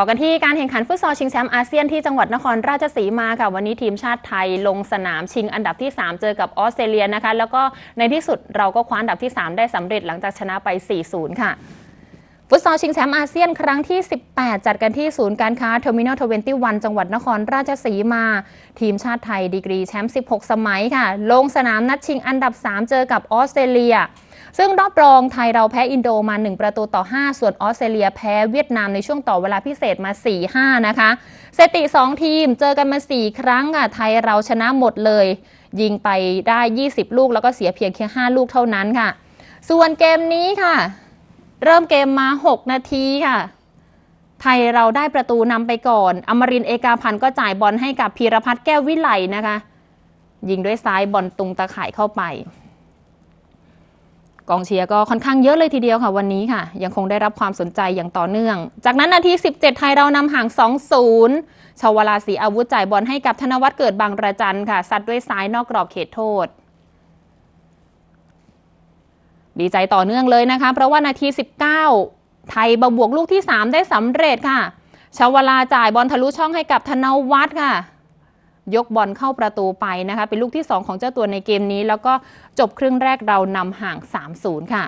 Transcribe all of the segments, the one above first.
ต่อกันที่การแข่งขันฟุตซอลชิงแชมป์อาเซียนที่จังหวัดนครราชสีมาค่ะ วันนี้ทีมชาติไทยลงสนามชิงอันดับที่ 3 เจอกับออสเตรเลียนะคะ แล้วก็ในที่สุดเราก็คว้าอันดับที่ 3 ได้สำเร็จหลังจากชนะไป 4-0 ค่ะฟุตซอลชิงแชมป์อาเซียนครั้งที่ 18 จัดกันที่ศูนย์การค้าเทอร์มินอล21จังหวัดนครราชสีมา ทีมชาติไทยดีกรีแชมป์ 16 สมัยค่ะ ลงสนามนัดชิงอันดับ 3 เจอกับออสเตรเลีย ซึ่งรอบรองไทยเราแพ้อินโดมา 1 ประตูต่อ 5 ส่วนออสเตรเลียแพ้เวียดนามในช่วงต่อเวลาพิเศษมา 4-5 นะคะสถิติ 2 ทีมเจอกันมา 4 ครั้งค่ะไทยเราชนะหมดเลย ยิงไปได้ 20 ลูกแล้วก็เสียเพียงแค่ 5 ลูกเท่านั้นค่ะ ส่วนเกมนี้ค่ะ เริ่มเกมมา 6 นาทีค่ะไทยเราได้ประตูนำไปก่อน อมรินเอกาพันธ์ก็จ่ายบอลให้กับพีรพัฒน์แก้ววิไลนะคะ ยิงด้วยซ้ายบอลตุงตะข่ายเข้าไป กองเชียร์ก็ค่อนข้างเยอะเลยทีเดียวค่ะวันนี้ค่ะ ยังคงได้รับความสนใจอย่างต่อเนื่อง จากนั้นนาที 17 ไทยเรานำห่าง 2-0 ชาวลาศรีอาวุธจ่ายบอลให้กับธนวัฒน์เกิดบางระจันค่ะซัดด้วยซ้ายนอกกรอบเขตโทษ ดีใจต่อเนื่องเลยนะคะ เพราะว่านาที 19 ไทยบวกลูกที่ 3 ได้สำเร็จค่ะ ชาวลาจ่ายบอลทะลุช่องให้กับธนวัฒน์ค่ะ ยกบอลเข้าประตูไปนะคะ เป็นลูกที่ 2 ของเจ้าตัวในเกมนี้ แล้วก็จบครึ่งแรกเรานำห่าง 3-0 ค่ะ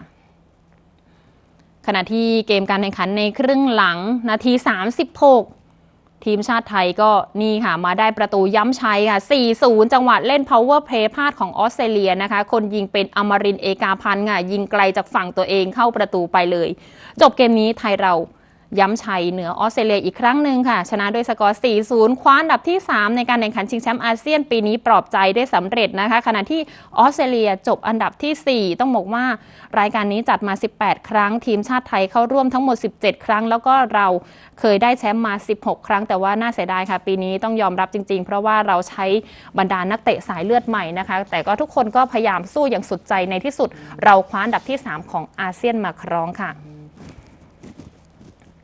ขณะที่เกมการแข่งขันในครึ่งหลังนาที 36 ทีมชาติไทยก็นี่ค่ะ มาได้ประตูย้ำชัยค่ะ 4-0 จังหวะเล่น power play พลาดของออสเตรเลียนะคะ คนยิงเป็นอมรินเอกาพันธ์ค่ะยิงไกลจากฝั่งตัวเองเข้าประตูไปเลย จบเกมนี้ไทยเรา ย้ำชัยเหนือออสเตรเลียอีกครั้งหนึ่งค่ะ ชนะด้วยสกอร์ 4-0 คว้าอันดับที่ 3 ในการแข่งขันชิงแชมป์อาเซียนปีนี้ปลอบใจได้สำเร็จนะคะ ขณะที่ออสเตรเลียจบอันดับทีสี่ 4 ต้องบอกว่ารายการนี้จัดมา 18 ครั้ง ทีมชาติไทยเข้าร่วมทั้งหมด 17 ครั้ง แล้วก็เราเคยได้แชมป์มา 16 ครั้ง แต่ว่าน่าเสียดายค่ะ ปีนี้ต้องยอมรับจริง ๆ เพราะว่าเราใช้บรรดานักเตะสายเลือดใหม่นะคะ แต่ก็ทุกคนก็พยายามสู้อย่างสุดใจในที่สุด เราคว้าอันดับที่ 3 ของอาเซียนมาครองค่ะ